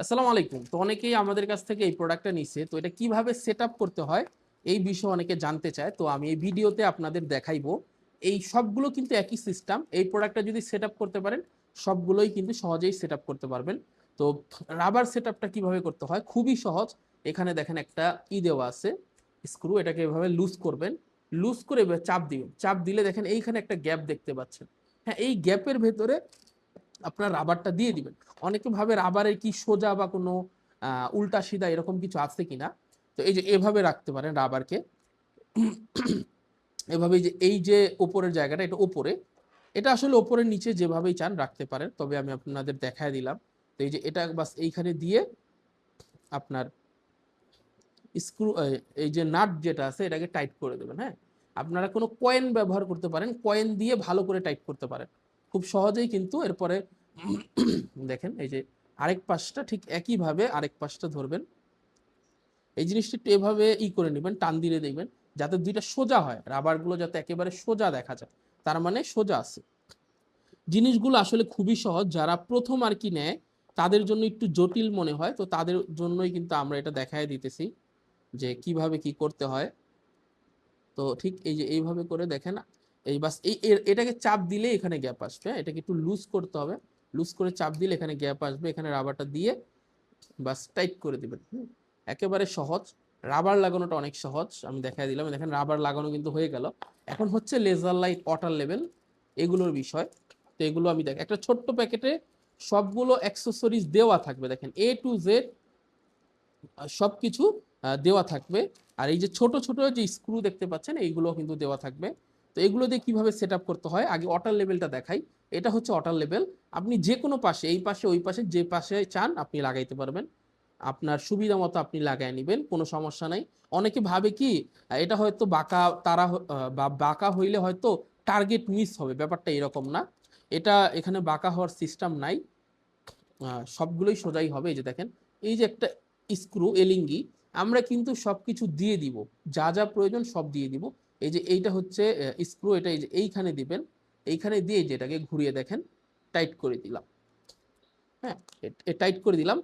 আসসালামু আলাইকুম। তো অনেকেই আমাদের কাছ থেকে এই প্রোডাক্টটা নিচ্ছে তো এটা কীভাবে সেট করতে হয় এই বিষয়ে অনেকে জানতে চায়। তো আমি এই ভিডিওতে আপনাদের দেখাইবো। এই সবগুলো কিন্তু একই সিস্টেম। এই প্রোডাক্টটা যদি সেট করতে পারেন, সবগুলোই কিন্তু সহজেই সেট করতে পারবেন। তো রাবার সেট আপটা কীভাবে করতে হয়? খুবই সহজ। এখানে দেখেন একটা ই দেওয়া আছে? স্ক্রু। এটাকে এভাবে লুজ করবেন। লুজ করে চাপ দিবেন। চাপ দিলে দেখেন এইখানে একটা গ্যাপ দেখতে পাচ্ছেন। হ্যাঁ এই গ্যাপের ভেতরে আপনার রাবারটা দিয়ে দিবেন। অনেকে ভাবে রাবারের কি সোজা বা কোনো উল্টা সিধা এরকম কিছু আছে কিনা? তো এই যে এভাবে রাখতে পারেন রাবারকে। এভাবে যে, এই যে ওপরের জায়গাটা, এটা ওপরে। এটা আসলে ওপরের নিচে যেভাবেই চান রাখতে পারেন, তবে আমি আপনাদের দেখায় দিলাম। তো এই যে এটা বাস এইখানে দিয়ে আপনার স্ক্রু এই যে নাট যেটা আছে, এটাকে টাইট করে দেবেন হ্যাঁ? আপনারা কোনো কয়েন ব্যবহার করতে পারেন, কয়েন দিয়ে ভালো করে টাইট করতে পারেন। খুব সহজেই কিন্তু এরপরে দেখেন, এই যে আরেক পাশটা ঠিক একইভাবে আরেক পাশটা ধরবেন। এই জিনিসটা একটু এভাবে ই করে নেবেন, টান দিলে দেখবেন যাতে দুইটা সোজা হয়, রাবারগুলো যাতে একেবারে সোজা দেখা যায়। তার মানে সোজা আছে। জিনিসগুলো আসলে খুবই সহজ, যারা প্রথম আর কি নেয়, তাদের জন্য একটু জটিল মনে হয়। তো তাদের জন্যই কিন্তু আমরা এটা দেখায় দিতেছি যে কীভাবে কি করতে হয়। তো ঠিক এই যে এইভাবে করে দেখেন এই বাস, এই এটাকে চাপ দিলে এখানে গ্যাপ আসবে হ্যাঁ? এটাকে একটু লুজ করতে হবে। লুজ করে চাপ দিলে এখানে গ্যাপ আসবে, এখানে রাবারটা দিয়ে বাস টাইট করে দিবেন। একেবারে সহজ। রাবার লাগানোটা অনেক সহজ, আমি দেখাই দিলাম। দেখেন রাবার লাগানো কিন্তু হয়ে গেল। এখন হচ্ছে লেজার লাইট ওয়াটার লেভেল এগুলোর বিষয়। তো এগুলো আমি দেখ, একটা ছোট্ট প্যাকেটে সবগুলো অ্যাক্সেসরিজ দেওয়া থাকবে। দেখেন এ টু জেড সব কিছু দেওয়া থাকবে। আর এই যে ছোট ছোট যে স্ক্রু দেখতে পাচ্ছেন এইগুলো কিন্তু দেওয়া থাকবে। তো এগুলো দিয়ে কীভাবে সেট করতে হয়? আগে অটার লেভেলটা দেখাই। এটা হচ্ছে অটার লেভেল আপনি যে কোনো পাশে, এই পাশে, ওই পাশে, যে পাশে চান, আপনি লাগাইতে পারবেন। আপনার সুবিধা মতো আপনি লাগাই নেবেন, কোনো সমস্যা নাই। অনেকে ভাবে কি, এটা হয়তো বাঁকা, তারা বা বাঁকা হইলে হয়তো টার্গেট মিস হবে, ব্যাপারটা এরকম না। এটা এখানে বাঁকা হওয়ার সিস্টেম নাই। সবগুলোই সোজাই হবে, এই যে দেখেন। এই যে একটা স্ক্রু এলিঙ্গি আমরা কিন্তু সবকিছু দিয়ে দিব। যা যা প্রয়োজন সব দিয়ে দিব। এই যে এইটা হচ্ছে স্ক্রু এটা এই যে এইখানে দিবেন, এইখানে দিয়ে এই যে এটাকে ঘুরিয়ে দেখেন টাইট করে দিলাম। হ্যাঁ টাইট করে দিলাম।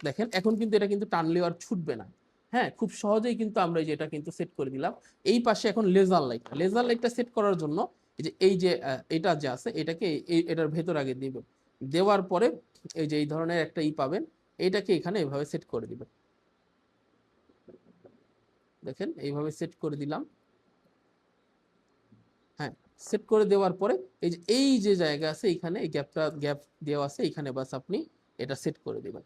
দেখেন, এখন কিন্তু এটা কিন্তু টানলেও আর ছুটবে না। হ্যাঁ খুব সহজেই কিন্তু আমরা এই যে এটা কিন্তু সেট করে দিলাম। এই পাশে এখন লেজার লাইট লেজার লাইটটা সেট করার জন্য এই যে এই যে এটা যে আছে, এটাকে এটার ভেতর আগে দিবে দেওয়ার পরে এই যে এই ধরনের একটা ই পাবেন, এটাকে এখানে এভাবে সেট করে দিবেন। দেখেন, এইভাবে সেট করে দিলাম। সেট করে দেওয়ার পরে এই যে এই যে জায়গা আছে, এইখানে এই গ্যাপটা গ্যাপ দেওয়া আছে, এইখানে বাস আপনি এটা সেট করে দিবেন।